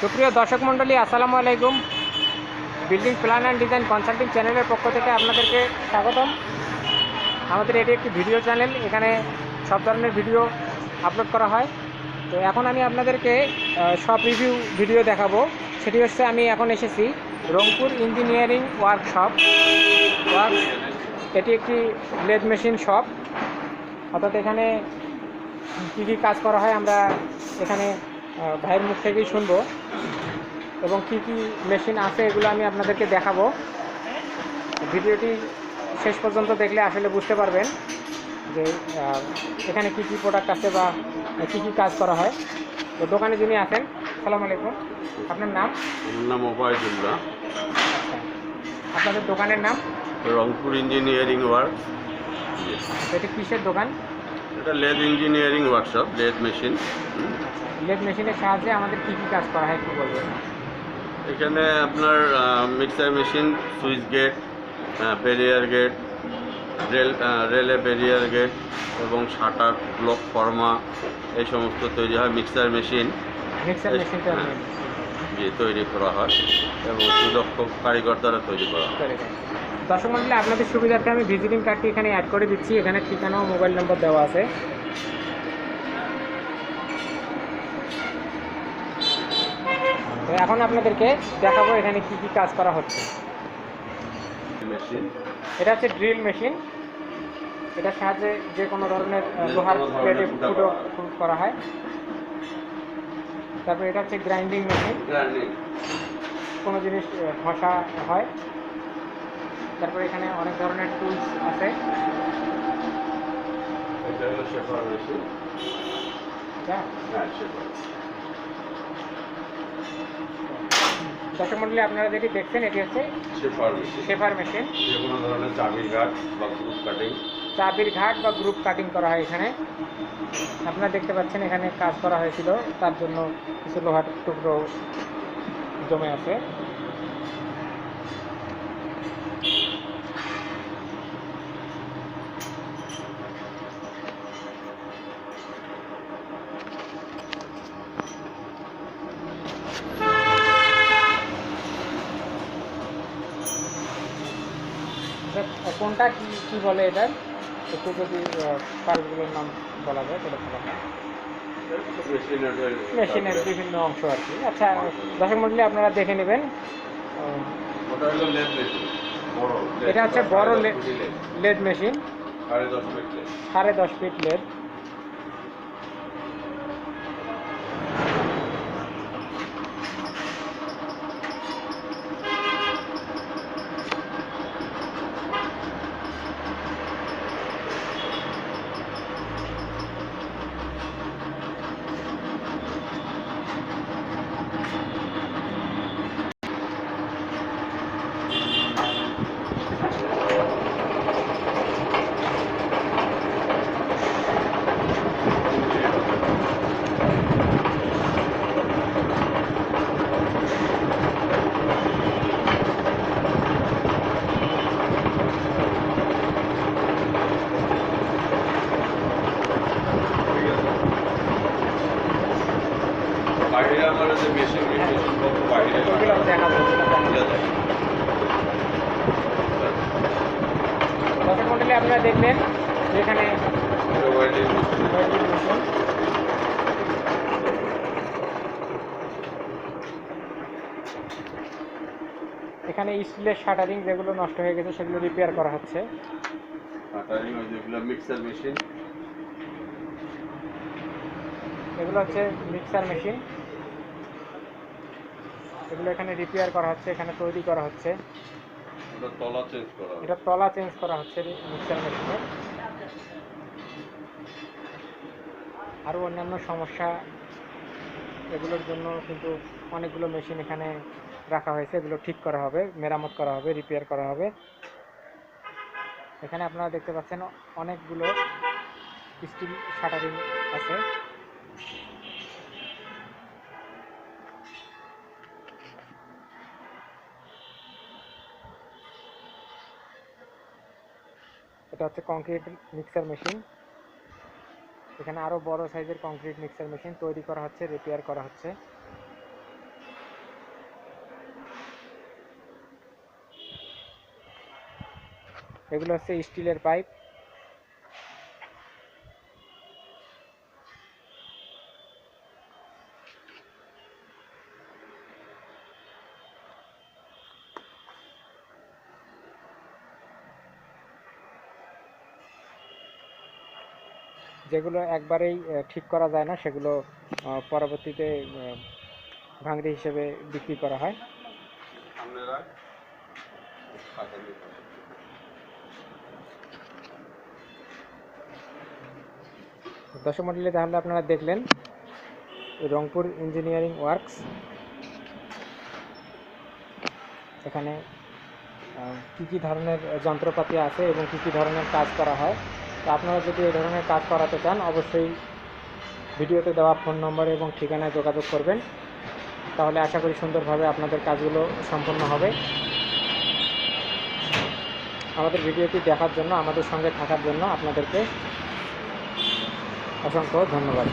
সুপ্রিয় দর্শক মণ্ডলী, আসসালামু আলাইকুম। Building plan and design consulting চ্যানেলের পক্ষ থেকে আপনাদেরকে স্বাগতম। আমাদের এটি একটি ভিডিও চ্যানেল, এখানে সব ধরনের ভিডিও আপলোড করা হয়। তো এখন আমি আপনাদেরকে সব রিভিউ ভিডিও দেখাবো। সেটি হচ্ছে, আমি এখন এসেছি রংপুর ইঞ্জিনিয়ারিং ওয়ার্কশপ ওয়ার্ক এটি একটি লেদ মেশিন শপ অর্থাৎ এখানে কী কী কাজ করা হয় আমরা এখানে ভাইয়ের মুখ থেকেই শুনব। এবং কী কী মেশিন আছে এগুলো আমি আপনাদেরকে দেখাবো। ভিডিওটি শেষ পর্যন্ত দেখলে আসলে বুঝতে পারবেন যে এখানে কী কী প্রোডাক্ট আছে বা কী কী কাজ করা হয়। তো দোকানে যিনি আছেন সালাম আলাইকুম। আপনার নাম? নাম ওবায়দুল্লাহ। আচ্ছা। আপনাদের দোকানের নাম? Rangpur engineering work. এটা কিসের দোকান? এটা lathe engineering workshop lathe machine lathe মেশিনের সাহায্যে আমাদের কী কী কাজ করা হয় একটু বলবেন এখানে আপনার mixer machine switch gate barrier gate rail রেলে ব্যারিয়ার গেট এবং শাটার ব্লক ফর্মা এই সমস্ত তৈরি হয় মিক্সার মেশিন হ্যাঁ। দিয়ে তৈরি করা হয় এবং সুদক্ষ কারিগর দ্বারা তৈরি করা হয়। দর্শক মন্ডলী আপনাদের সুবিধার্থে আমি ভিজিটিং কার্ডটি এখানে অ্যাড করে দিচ্ছি। এখানে ঠিকানা ও মোবাইল নম্বর দেওয়া আছে। তো এখন আপনাদেরকে দেখাবো এখানে কি কি কাজ করা হচ্ছে। এটা হচ্ছে ড্রিল মেশিন এটার সাহায্যে যে কোনো ধরনের লোহার প্লেটে ফুটো করা হয়। হয় তারপর এটা হচ্ছে গ্রাইন্ডিং মেশিন কোনো জিনিস ঘষা হয়। তারপর এখানে অনেক ধরনের টুলস আছে। হ্যাঁ। হ্যাঁ দর্শক মন্ডলী আপনারা যেটি দেখছেন এটি হচ্ছে শেফার মেশিন যে কোনো ধরনের চাবির গাছ বা গ্রুপ কাটিং চাবির ঘাট বা গ্রুপ কাটিং করা হয় এখানে। আপনারা দেখতে পাচ্ছেন এখানে কাজ করা হয়েছিল। তার জন্য কিছু লোহার টুকরো জমে আছে। কোনটা কি কী বলে এটার একটু যদি পার্কগুলোর নাম বলা যায় তাহলে ভালো হয়। মেশিনের বিভিন্ন অংশ আর কি। আচ্ছা দর্শক মন্ডলী আপনারা দেখে নেবেন। এটা হচ্ছে বড় লেড মেশিন। সাড়ে দশ ফিট LED বাইরে আমার যে মেশিন মেশিন বাইরে। দর্শক মন্ডলী আপনারা দেখবেন যেখানে এখানে স্টিলের শাটারিং যেগুলো নষ্ট হয়ে গেছে সেগুলো রিপেয়ার করা হচ্ছে। ওই যেগুলো মিক্সার মেশিন এগুলো হচ্ছে মিক্সার মেশিন এগুলো এখানে রিপেয়ার করা হচ্ছে এখানে তৈরি করা হচ্ছে। এটা তলা চেঞ্জ করা হচ্ছে। মিক্সার মেশিনের আরও অন্যান্য সমস্যা এগুলোর জন্য কিন্তু অনেকগুলো মেশিন এখানে রাখা হয়েছে। এগুলো ঠিক করা হবে মেরামত করা হবে রিপেয়ার করা হবে। এখানে আপনারা দেখতে পাচ্ছেন অনেকগুলো স্টিল শাটারিং আছে। এটা হচ্ছে কংক্রিট মিক্সার মেশিন এখানে আরও বড় সাইজের কংক্রিট মিক্সার মেশিন তৈরি করা হচ্ছে রিপেয়ার করা হচ্ছে। এগুলো হচ্ছে স্টিলের পাইপ যেগুলো একবারেই ঠিক করা যায় না, সেগুলো পরবর্তীতে ভাঙড়ি হিসেবে বিক্রি করা হয়। মন্ডলী তাহলে আপনারা দেখলেন রংপুর ইঞ্জিনিয়ারিং ওয়ার্কস। এখানে কী কী ধরনের যন্ত্রপাতি আছে এবং কী কী ধরনের কাজ করা হয়। তো আপনারা যদি এই ধরনের কাজ করাতে চান, অবশ্যই ভিডিওতে দেওয়া ফোন নম্বর এবং ঠিকানায় যোগাযোগ করবেন। তাহলে আশা করি সুন্দরভাবে আপনাদের কাজগুলো সম্পন্ন হবে। আমাদের ভিডিওটি দেখার জন্য, আমাদের সঙ্গে থাকার জন্য আপনাদেরকে অসংখ্য ধন্যবাদ।